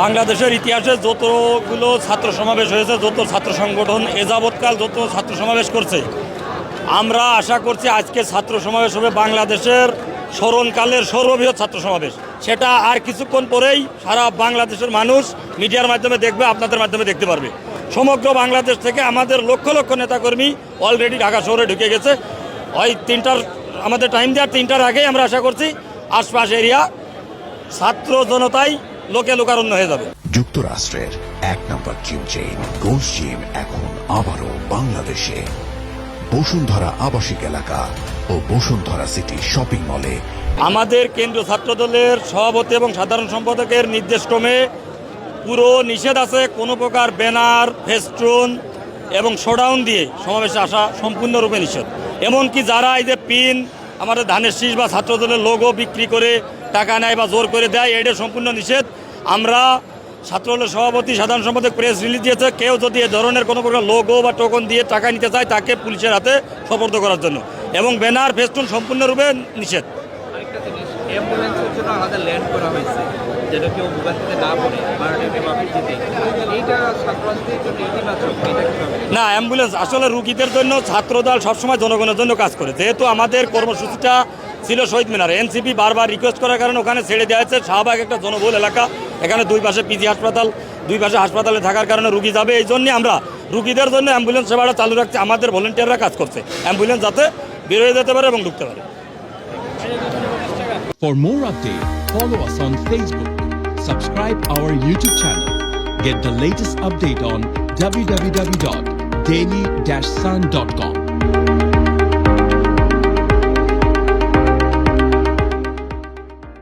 বাংলাদেশের ইতিহাসে যতগুলো ছাত্র সমাবেশ হয়েছে, যত ছাত্র সংগঠন এ যাবৎকাল যত ছাত্র সমাবেশ করছে, আমরা আশা করছি আজকে ছাত্র সমাবেশ হবে বাংলাদেশের স্মরণকালের সর্ববৃহৎ ছাত্র সমাবেশ। সেটা আর কিছুক্ষণ পরেই সারা বাংলাদেশের মানুষ মিডিয়ার মাধ্যমে দেখবে, আপনাদের মাধ্যমে দেখতে পারবে। সমগ্র বাংলাদেশ থেকে আমাদের লক্ষ লক্ষ নেতাকর্মী অলরেডি ঢাকা শহরে ঢুকে গেছে। ওই তিনটার, আমাদের টাইম দেওয়ার তিনটার আগেই আমরা আশা করছি আশপাশ এরিয়া ছাত্র জনতাই লোকে লোকারণ্য হয়ে যাবে। যুক্তরাষ্ট্রের এক নম্বর জিম চেইন গোল্ড জিম এখন আবারও বাংলাদেশে। বসুন্ধরা আবাসিক এলাকা ও বসুন্ধরা সিটি শপিং মলে। আমাদের কেন্দ্রীয় ছাত্রদলের সভাপতি এবং সাধারণ সম্পাদকের নির্দেশক্রমে পুরো নিষেধ আছে কোনো প্রকার ব্যানার ফেস্টুন এবং শোডাউন দিয়ে সমাবেশে আসা সম্পূর্ণরূপে নিষেধ। এমনকি যারা এই যে পিন আমাদের ধানের শীষ বা ছাত্রদলের লোগো বিক্রি করে টাকা নেয় বা জোর করে দেয় এটা সম্পূর্ণ নিষেধ। আমরা ছাত্রদলের সভাপতি সাধারণ সম্পাদক প্রেস রিলিজ দিয়েছে কেউ যদি এ ধরনের কোনো প্রকার লোগো বা টোকন দিয়ে টাকা নিতে চায় তাকে পুলিশের হাতে সোপর্দ করার জন্য। এবং ব্যানার ফেস্টুন সম্পূর্ণরূপে নিষেধ। না অ্যাম্বুলেন্স আসলে রুগীদের জন্য ছাত্রদল সবসময় জনগণের জন্য কাজ করে। যেহেতু আমাদের কর্মসূচিটা ছিল শহীদ মিনারে। এনসিপি বারবার রিকোয়েস্ট করার কারণে ওখানে ছেড়ে দেওয়া হয়েছে। শাহবাগ একটা জনবহুল এলাকা। এখানে দুই পাশে পিজি হাসপাতাল দুই পাশে হাসপাতালে থাকার কারণে রুগী যাবে। এই জন্যে আমরা রুগীদের জন্য অ্যাম্বুলেন্স সেবাটা চালু রাখতে আমাদের ভলেন্টিয়াররা কাজ করছে। অ্যাম্বুলেন্স যাতে বেরোয় যেতে পারে এবং ঢুকতে পারে। For more updates, follow us on Facebook, subscribe our YouTube channel, get the latest update on www.daily-sun.com